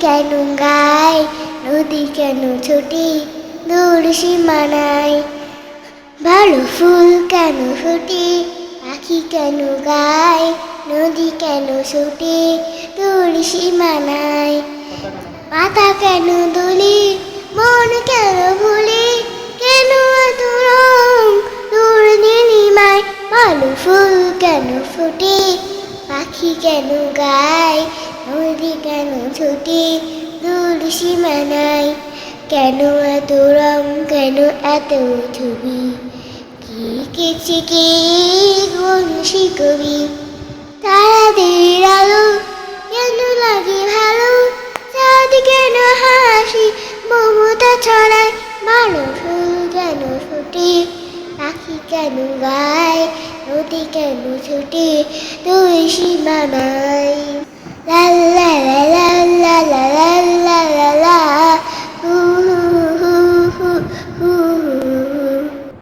কেন গায়, নদী কেন ছুটি, দূর সীমানায়। ভালো ফুল কেন ফুটে, পাখি কেন গায়, নদী কেন ছুটে, দূর সীমানায়। পাতা কেন দোলে, মন কেন ভুলে, কেন দূর নীলিমায়। ভালো ফুল কেন ফুটে, পাখি কেন গায় নদী কেন ছুটে দূর সীমানায় কেন এত রং কেন এত ছবি কি কেছে কে বংশী কবি তারাদের আলো কেন লাগে ভালো চাঁদ কেন হাসি মমতা ছড়ায় ফুল কেন ফুটে পাখি কেন গায় নদী কেন ছুটে তুই সীমানায় লা